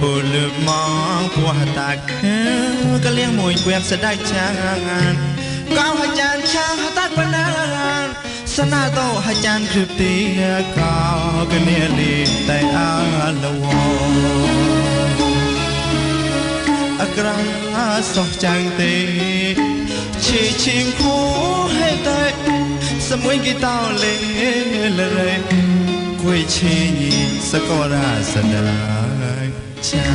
ពូលើកមកពោះតាខើកលៀងមួយវែកស្ដាច់ឆាងកោអាចារ្យឆាតាត់បណ្ដានសណាតោអាចារ្យគ្រូទីកោកលាលីតែអលវអក្រាសោះចាំងទេឈីឈីមគូហេ តេសមួយគីតោលេលរេគួយឈីញីសកលរាសដាចា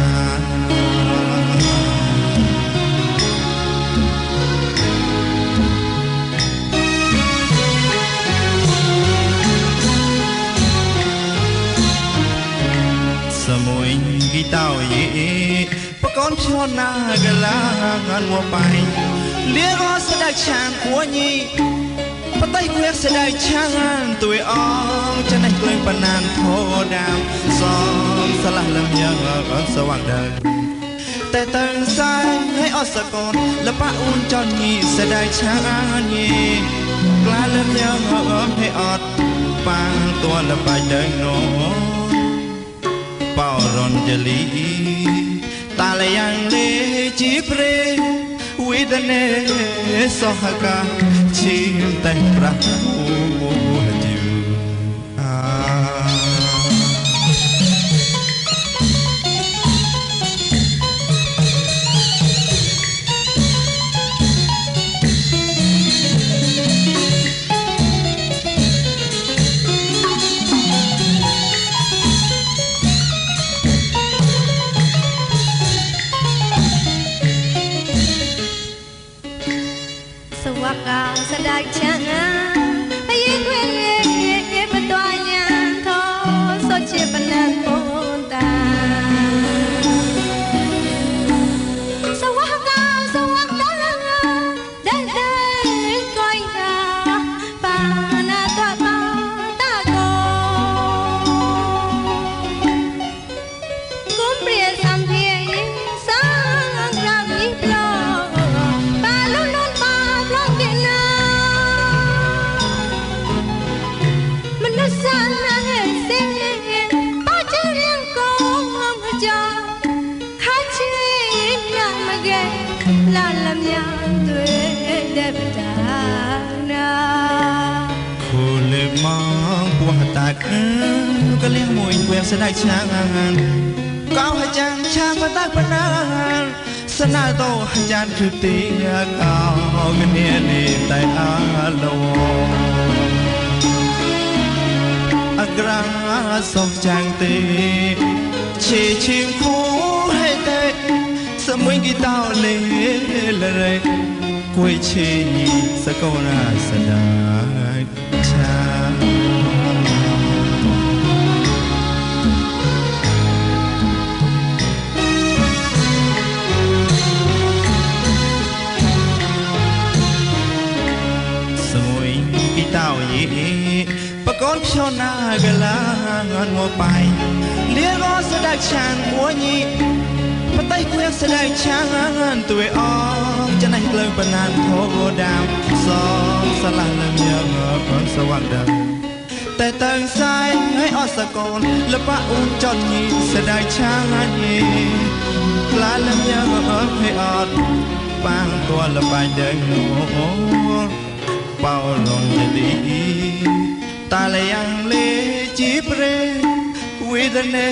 សមួយគីតោយេបកូនឈនណាកលាងានមកបាញ់លៀងអស្ដេចឆានគួញី បតៃគៀកស្ដេចឆានទួយអងចំណេះក្លែងបណ្ណានធោដាមសំស្លាស់លំយ៉ាងអនសវណ្ណដើតែតើសាយឲ្យអសកូនលបអ៊ូនចនញីស្ដេចឆានញីក្លាលំយ៉ាងអមឲ្យអត់ប៉ាងតួលបាច់ដើនោះបោរនជលីតាលយ៉ាងលេជីព្រេ វេទនេស សដា កកលៀងមួយគៀបស្ដេចឆាងកោអាចារ្យឆាបតាបណ្ណាសនាតោអាចារ្យគ្រិបទីកោកនេះលីតែអាលវអក្រាសុំចាំងទេឈីឈីមគូហេតេសមួយគីតោលេលរេ គួយឈីញីសកលរាសដាឆាសមួយគីតោយេបកូនឈណាកលាងានមក បាញ់លៀងអស្ដេចឆានគួញីបតៃគៀកស្ដេចឆានទួយអងចំណេះក្លើបណ្ណានធោដាមសំស្លាស់លំយ៉ាងកូនសវណ្ណដើតែតើងសាយឲ្យអសកូនលបអ៊ូនចនញីស្ដេចឆានញីក្លាលំយ៉ាងអត់ឲ្យអត់បាងតួលបាញ់ដើងនោះបោរនយលីតាលយ៉ាងលេជីព្រេ វេទនេ